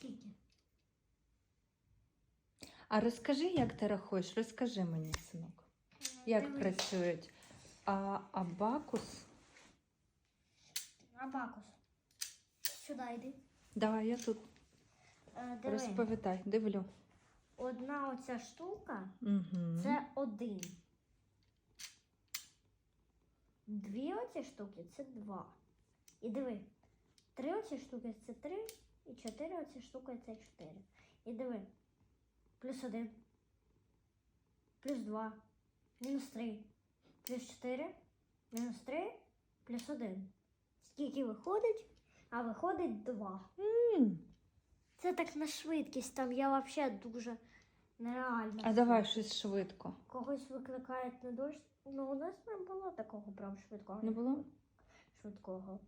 Скільки? А розкажи, як ти рахуєш, розкажи мені, синок, е, як Дивись. працюють а, абакус. Абакус. Сюди йди. Давай, я тут е, диви. розповідай, дивлю. Одна оця штука Угу. це один. Дві оці штуки це два. І диви. Три оці штуки це три, і чотири оці штуки це чотири. І диви. Плюс один. Плюс два. Мінус три. Плюс чотири. Мінус три. Плюс один. Скільки виходить? А виходить два. Це так на швидкість, там я взагалі дуже нереально. А давай щось швидко. Когось викликають на дощ. Ну, у нас не було такого прям швидкого. Не було? Швидкого.